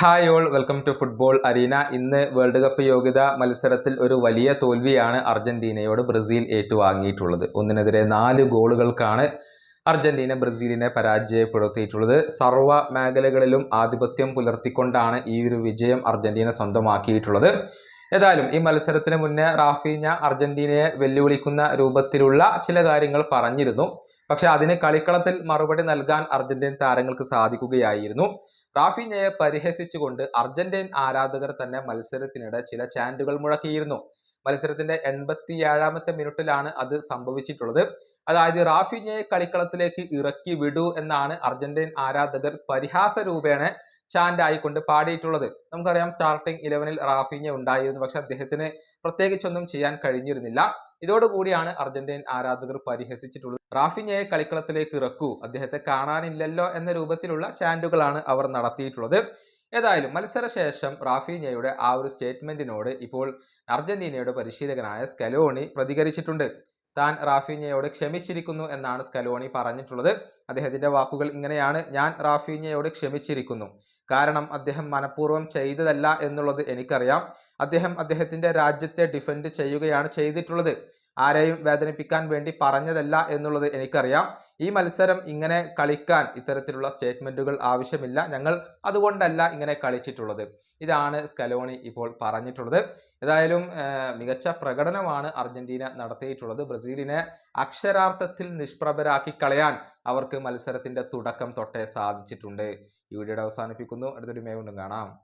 Hi all welcome to football arena ഇന്ന് world cup യോഗ്യതാ മത്സരത്തിൽ ഒരു വലിയ തോൽവിയാണ് അർജന്റീനയോട് ബ്രസീൽ ഏറ്റുവാങ്ങിയിട്ടുള്ളത്. ഒന്നിനെതിരെ നാല് ഗോളുകൾക്കാണ് അർജന്റീന ബ്രസീലിനെ പരാജയപ്പെടുത്തിയിട്ടുള്ളത്. സർവ മേഖലകളിലും ആധിപത്യം പുലർത്തിക്കൊണ്ടാണ് ഈ ഒരു വിജയം അർജന്റീന സ്വന്തമാക്കിയിട്ടുള്ളത്. ഏതായാലും ഈ മത്സരത്തിന് മുന്നേ റാഫീന അർജന്റീനയെ വെല്ലുവിളിക്കുന്ന രൂപത്തിലുള്ള ചില കാര്യങ്ങൾ പറഞ്ഞിരുന്നു. പക്ഷെ അതിന് കളിക്കളത്തിൽ മറുപടി നൽകാൻ അർജന്റീൻ താരങ്ങൾക്ക് സാധിക്കുകയായിരുന്നു. റാഫിഞ്ഞയെ പരിഹസിച്ചുകൊണ്ട് അർജന്റീൻ ആരാധകർ തന്നെ മത്സരത്തിനിടെ ചില ചാൻഡുകൾ മുഴക്കിയിരുന്നു. മത്സരത്തിന്റെ എൺപത്തിയേഴാമത്തെ മിനിറ്റിലാണ് അത് സംഭവിച്ചിട്ടുള്ളത്. അതായത് റാഫിഞ്ഞയെ കളിക്കളത്തിലേക്ക് ഇറക്കി വിടൂ എന്നാണ് അർജന്റീൻ ആരാധകർ പരിഹാസ രൂപേണ ചാൻഡ് ആയിക്കൊണ്ട് പാടിയിട്ടുള്ളത്. നമുക്കറിയാം സ്റ്റാർട്ടിംഗ് ഇലവനിൽ റാഫിഞ്ഞ ഉണ്ടായിരുന്നു. പക്ഷെ അദ്ദേഹത്തിന് പ്രത്യേകിച്ചൊന്നും ചെയ്യാൻ കഴിഞ്ഞിരുന്നില്ല. ഇതോടുകൂടിയാണ് അർജന്റീൻ ആരാധകർ പരിഹസിച്ചിട്ടുള്ളത്. റാഫിഞ്ഞയെ കളിക്കളത്തിലേക്ക് ഇറക്കൂ. അദ്ദേഹത്തെ കാണാനില്ലല്ലോ എന്ന രൂപത്തിലുള്ള ചാൻഡുകളാണ് അവർ നടത്തിയിട്ടുള്ളത്. ഏതായാലും മത്സരശേഷം റാഫിഞ്ഞയുടെ ആ ഒരു സ്റ്റേറ്റ്മെന്റിനോട് ഇപ്പോൾ അർജന്റീനയുടെ പരിശീലകനായ സ്കലോണി പ്രതികരിച്ചിട്ടുണ്ട്. താൻ റാഫീഞ്ഞയോട് ക്ഷമിച്ചിരിക്കുന്നു എന്നാണ് സ്കലോണി പറഞ്ഞിട്ടുള്ളത്. അദ്ദേഹത്തിന്റെ വാക്കുകൾ ഇങ്ങനെയാണ്. ഞാൻ റാഫീഞ്ഞയോട് ക്ഷമിച്ചിരിക്കുന്നു. കാരണം അദ്ദേഹം മനഃപൂർവം ചെയ്തതല്ല എന്നുള്ളത് എനിക്കറിയാം. അദ്ദേഹം അദ്ദേഹത്തിന്റെ രാജ്യത്തെ ഡിഫെൻഡ് ചെയ്യുകയാണ് ചെയ്തിട്ടുള്ളത്. ആരെയും വേദനിപ്പിക്കാൻ വേണ്ടി പറഞ്ഞതല്ല എന്നുള്ളത് എനിക്കറിയാം. ഈ മത്സരം ഇങ്ങനെ കളിക്കാൻ ഇത്തരത്തിലുള്ള സ്റ്റേറ്റ്മെന്റുകൾ ആവശ്യമില്ല. ഞങ്ങൾ അതുകൊണ്ടല്ല ഇങ്ങനെ കളിച്ചിട്ടുള്ളത്. ഇതാണ് സ്കലോണി ഇപ്പോൾ പറഞ്ഞിട്ടുള്ളത്. ഏതായാലും മികച്ച പ്രകടനമാണ് അർജന്റീന നടത്തിയിട്ടുള്ളത്. ബ്രസീലിനെ അക്ഷരാർത്ഥത്തിൽ നിഷ്പ്രഭരാക്കി കളയാൻ അവർക്ക് മത്സരത്തിന്റെ തുടക്കം തൊട്ടേ സാധിച്ചിട്ടുണ്ട്. ഈ വീഡിയോയുടെ അവസാനിപ്പിക്കുന്നു. അടുത്തൊരു മേ കൊണ്ടും കാണാം.